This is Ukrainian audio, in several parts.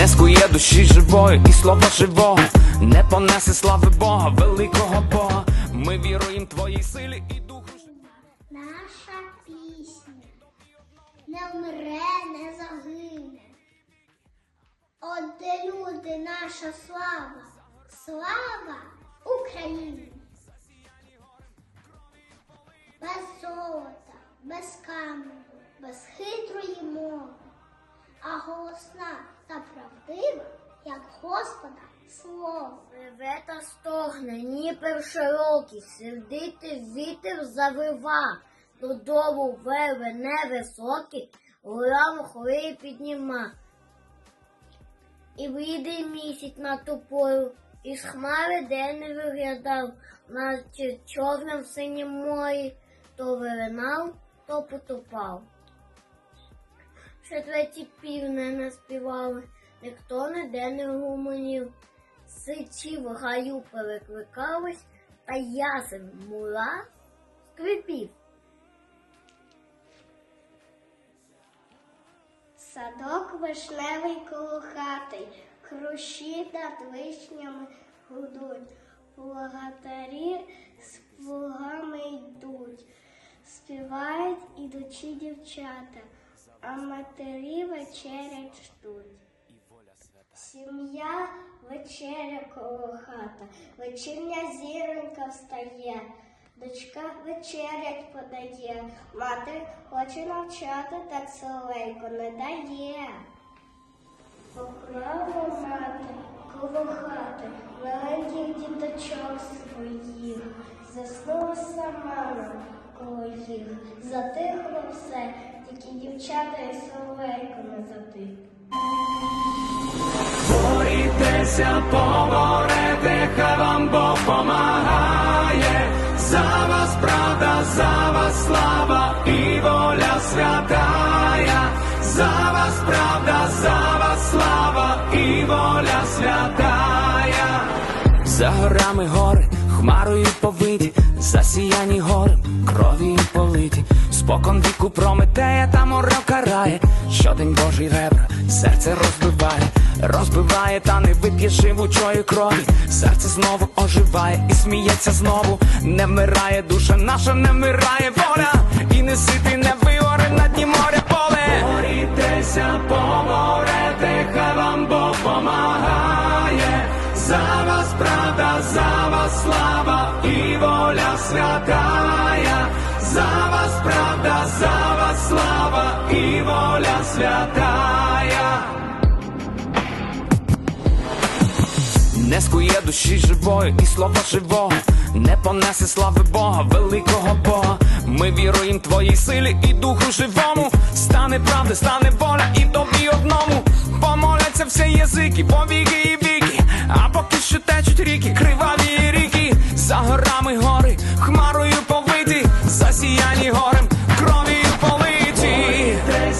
Не скує душі живої і слова живого, не понесе слави Бога, великого Бога. Ми віруємо твоїй силі і духу. Наша пісня не вмре, не загине. От де люди, наша слава, слава Україні. Без золота, без каменю, без хитрої мови, а голосна та правдива, як Господа слово. Реве та стогне, Дніпер широкий, сердитий вітер завива, додолу верви невисокі, горам хори підніма. І вийде місяць на ту пору, із хмари день не виглядав, наче чорним синім морі, то виринав, то потопав. Ще треті півне не співали, ніхто ніде не гуманів. Сичі в гаю перекликались, та ясен мура скрипів. Садок вишневий коло хати, хрущі над вишнями гудуть, Благодарі з плугами йдуть, співають ідучі дівчата, а матері вечерять ждуть. Сім'я вечеря коло хата, вечірня зіронька встає, дочка вечерять подає, мати хоче навчати, так солейко не дає. Поклала мати коло хати. Маленьких діточок своїх, заснула сама коло їх, затихло все, тільки дівчата і солейко не затихло. Борітеся, поборете, хай вам Бог помагає. За вас правда, за вас слава і воля святая. За вас правда, за вас слава і воля святая. За горами гори, хмарою повиті, засіяні горем, крові политі, спокон віку прометея та море карає, щодень Божий ребра, серце розбиває, розбиває, та не вип'є живучої крові, серце знову оживає і сміється знову, не вмирає душа наша, не вмирає воля, і не сити, не вигоре на дні моря поле. Борітеся, поборете, хай вам Бог помагає. За вас правда, за вас слава і воля святая. За вас правда, за вас слава і воля святая. Не скує душі живої і слова живого, не понесе слави Бога, великого Бога. Ми віруємо твоїй силі і духу живому. Стане правда, стане воля і тобі одному. Помоляться всі язики, повіки і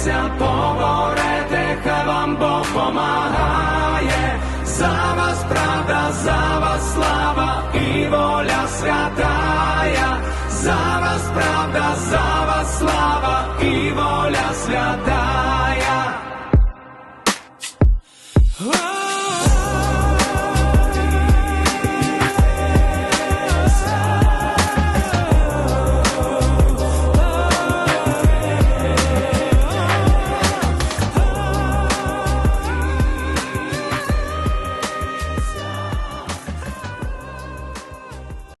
моліться, поворете, хай вам Бог помагає, за вас правда, за вас слава і воля святая, за вас правда. за